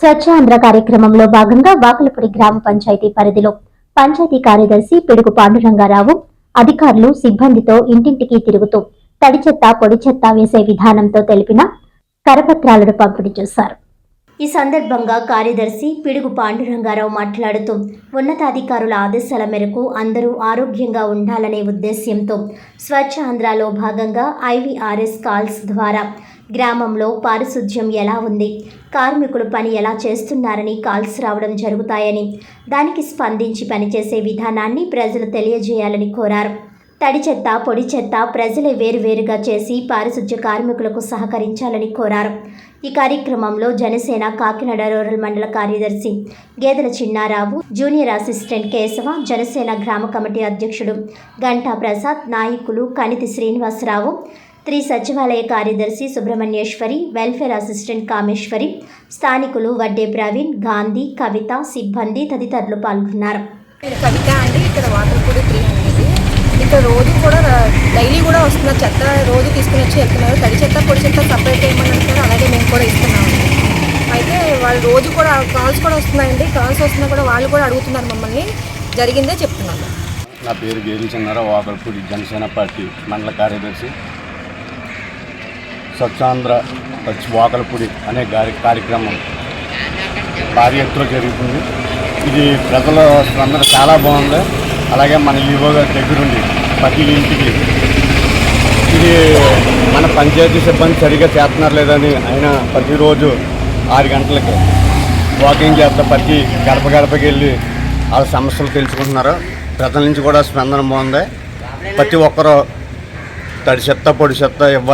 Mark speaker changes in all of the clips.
Speaker 1: స్వచ్ఛాంధ్ర కార్యక్రమంలో భాగంగా వాకలపూడి గ్రామ పంచాయతీ పరిధిలో పంచాయతీ కార్యదర్శి పిడుగు పాండురంగారావు అధికారులు సిబ్బందితో ఇంటింటికి తిరుగుతూ తడి చెత్త పొడి చెత్త వేసే విధానంతో తెలిపిన కరపత్రాలను పంపిణీ చేశారు. ఈ సందర్భంగా కార్యదర్శి పిడుగు పాండురంగారావు మాట్లాడుతూ ఉన్నతాధికారుల ఆదేశాల మేరకు అందరూ ఆరోగ్యంగా ఉండాలనే ఉద్దేశ్యంతో స్వచ్ఛ ఆంధ్రాలో భాగంగా ఐవీఆర్ఎస్ కాల్స్ ద్వారా గ్రామంలో పారిశుధ్యం ఎలా ఉంది కార్మికులు పని ఎలా చేస్తున్నారని కాల్స్ రావడం జరుగుతాయని దానికి స్పందించి పనిచేసే విధానాన్ని ప్రజలు తెలియజేయాలని కోరారు. తడి చెత్త పొడి చెత్త ప్రజలే వేరువేరుగా చేసి పారిశుధ్య కార్మికులకు సహకరించాలని కోరారు. ఈ కార్యక్రమంలో జనసేన కాకినాడ రూరల్ మండల కార్యదర్శి గేదెల చిన్నారావు జూనియర్ అసిస్టెంట్ కేశవ జనసేన గ్రామ కమిటీ అధ్యక్షుడు గంటా ప్రసాద్ నాయకులు కణితి శ్రీనివాసరావు త్రి సచివాలయ కార్యదర్శి సుబ్రహ్మణ్యేశ్వరి వెల్ఫేర్ అసిస్టెంట్ కామేశ్వరి స్థానికులు వడ్డే ప్రవీణ్ గాంధీ కవిత సిబ్బంది తదితరులు పాల్గొన్నారు.
Speaker 2: కవిత అండి ఇక్కడ వాటర్పూడి త్రీ ఇక్కడ రోజు కూడా డైలీ కూడా వస్తున్నారు చెత్త రోజు తీసుకుని వచ్చి వెళ్తున్నారు తడి చెత్త పొడి చెత్త సపరేట్ చేయమని అంటారు అలాగే మేము కూడా ఇస్తున్నాము. అయితే వాళ్ళు రోజు కూడా కాల్స్ కూడా వస్తున్నాయండి. కాల్స్ వస్తున్నా కూడా వాళ్ళు కూడా అడుగుతున్నారు మమ్మల్ని. జరిగిందే చెప్తున్నాను.
Speaker 3: నా పేరు గేరి చిన్నారావు వాకల్పూడి జనసేన పార్టీ మండల కార్యదర్శి. స్వచ్ఛాంధ్ర స్వచ్ఛ వాకల్పూడి అనే గారి కార్యక్రమం భారీ ఎత్తులో జరుగుతుంది. ఇది ప్రజల అందరూ చాలా బాగుంది. అలాగే మన ఈవో గారి దగ్గరుండి ప్రతి ఇంటికి. ఇది మన పంచాయతీ సిబ్బంది సరిగా చేస్తున్నారు లేదని ఆయన ప్రతిరోజు ఆరు గంటలకి వాకింగ్ చేస్తా ప్రతి గడప గడపకి వెళ్ళి వాళ్ళ సమస్యలు తెలుసుకుంటున్నారు. ప్రజల నుంచి కూడా స్పందన బాగుంది. ప్రతి ఒక్కరూ తడి చెత్త పొడి చెత్త ఇవ్వ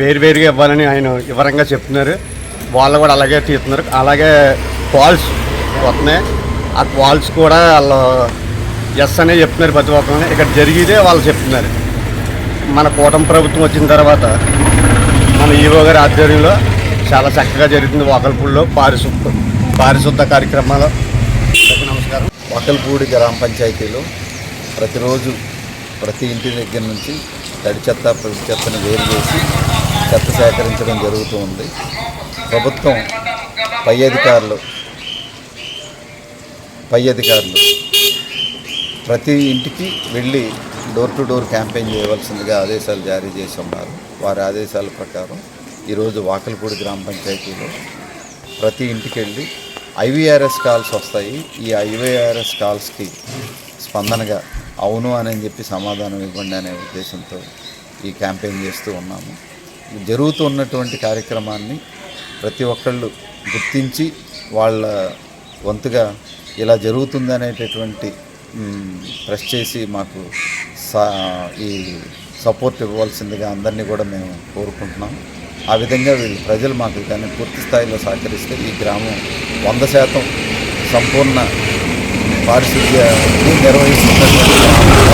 Speaker 3: వేరువేరుగా ఇవ్వాలని ఆయన వివరంగా చెప్తున్నారు. వాళ్ళు కూడా అలాగే తీస్తున్నారు. అలాగే కాల్స్ వస్తున్నాయి. ఆ కాల్స్ కూడా వాళ్ళు ఎస్ అనే చెప్తున్నారు ప్రతి ఒక్కరిని. ఇక్కడ జరిగితే వాళ్ళు చెప్తున్నారు. మన కూటమి ప్రభుత్వం వచ్చిన తర్వాత మన ఈవో గారి ఆధ్వర్యంలో చాలా చక్కగా జరుగుతుంది ఒకల్పూడిలో పారిశుద్ధ పారిశుద్ధ కార్యక్రమాలు. నమస్కారం.
Speaker 4: ఒకల్పూడి గ్రామ పంచాయతీలో ప్రతిరోజు ప్రతి ఇంటి దగ్గర నుంచి తడి చెత్త పొడి చెత్తను వేరు చేసి చెత్త సేకరించడం జరుగుతూ ఉంది. ప్రభుత్వం పై అధికారులు పై అధికారులు ప్రతి ఇంటికి వెళ్ళి డోర్ టు డోర్ క్యాంపెయిన్ చేయవలసిందిగా ఆదేశాలు జారీ చేసి ఉన్నారు. వారి ఆదేశాల ప్రకారం ఈరోజు వాకలపూడి గ్రామ పంచాయతీలో ప్రతి ఇంటికి వెళ్ళి ఐవీఆర్ఎస్ కాల్స్ వస్తాయి. ఈ ఐవీఆర్ఎస్ కాల్స్కి స్పందనగా అవును అని చెప్పి సమాధానం ఇవ్వండి అనే ఉద్దేశంతో ఈ క్యాంపెయిన్ చేస్తూ ఉన్నాము. జరుగుతూ ఉన్నటువంటి కార్యక్రమాన్ని ప్రతి ఒక్కళ్ళు గుర్తించి వాళ్ళ వంతుగా ఇలా జరుగుతుంది అనేటటువంటి ప్రెస్ చేసి మాకు సా ఈ సపోర్ట్ ఇవ్వాల్సిందిగా అందరినీ కూడా మేము కోరుకుంటున్నాం. ఆ విధంగా వీళ్ళు ప్రజలు మాకు కానీ పూర్తి స్థాయిలో సహకరిస్తే ఈ గ్రామం వంద శాతం సంపూర్ణ పారిశుద్ధ్యాన్ని నిర్వహిస్తున్నటువంటి